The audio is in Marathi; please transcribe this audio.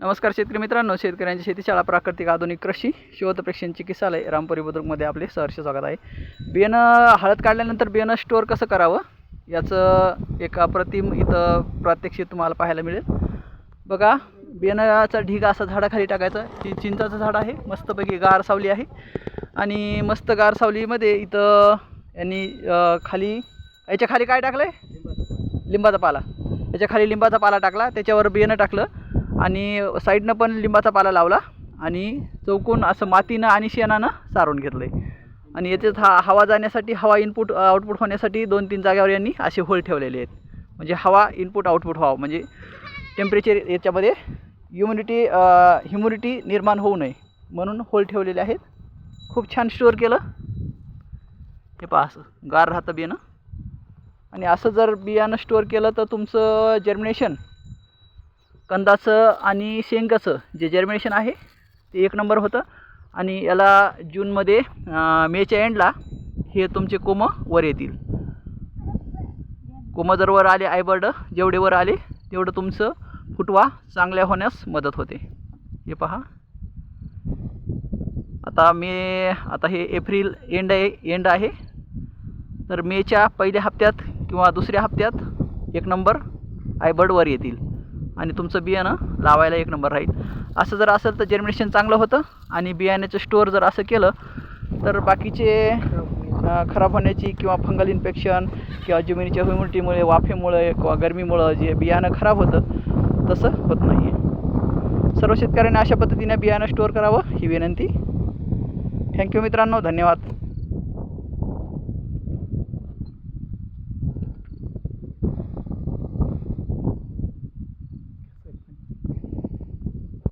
नमस्कार शेतकरी मित्रांनो शेतकऱ्यांची शेतीशाळा प्राकृतिक आधुनिक कृषी शोध प्रेक्षण चिकित्सालय रामपुरी बुद्रुकमध्ये आपले सहर्ष स्वागत आहे. बियाणं हळद काढल्यानंतर बियाणं स्टोअर कसं करावं? याचं एक अप्रतिम इथं प्रात्यक्षिक तुम्हाला पाहायला मिळेल. बघा बियाणाचा ढीग असा झाडाखाली टाकायचा. ही चिंचाचं झाड आहे मस्तपैकी गार सावली आहे. आणि मस्त गार सावलीमध्ये इथं यांनी खाली याच्या खाली काय टाकलं आहे लिंबाचा पाला. याच्या खाली लिंबाचा पाला टाकला. त्याच्यावर बियाणं टाकलं. आणि साईडनं पण लिंबाचा पाला लावला आणि चौकून असं मातीनं आणि शेणानं सारून घेतलं आहे आणि याच्यात हा हवा जाण्यासाठी हवा इनपुट आउटपुट uh, होण्यासाठी दोन तीन जाग्यावर यांनी असे होल ठेवलेले आहेत. म्हणजे हवा इनपुट आउटपुट व्हावं म्हणजे टेम्परेचर याच्यामध्ये ह्युमिडिटी ह्युमिडिटी uh, निर्माण होऊ नये म्हणून होल ठेवलेले आहेत. खूप छान स्टोअर केलं. हे पहा असं गार राहतं बियाणं. आणि असं जर बियाणं स्टोअर केलं तर तुमचं जर्मिनेशन कंदाचं आणि शेंगाचं जे जर्मिनेशन आहे ते एक नंबर होतं. आणि याला जूनमध्ये मेच्या एंडला हे तुमचे कोमं वर येतील. कोमं जर वर आले आयबर्ड जेवढे वर आले तेवढं तुमचं फुटवा चांगल्या होण्यास मदत होते. हे पहा. आता मे आता हे एप्रिल एंड आहे एंड आहे. तर मेच्या पहिल्या हप्त्यात किंवा दुसऱ्या हप्त्यात एक नंबर आयबर्ड वर येतील. आणि तुमचं बियाणं लावायला एक नंबर राहील. असं जर असेल तर जर्मिनेशन चांगलं होतं आणि बियाण्याचं स्टोअर जर असं केलं तर बाकीचे खराब होण्याची किंवा फंगल इन्फेक्शन किंवा जमिनीच्या ह्युमिडिटीमुळे वाफेमुळे किंवा गरमीमुळं जे बियाणं खराब होतं तसं होत नाही आहे सर्व शेतकऱ्यांनी अशा पद्धतीने बियाणं स्टोअर करावं ही विनंती. थँक्यू मित्रांनो धन्यवाद.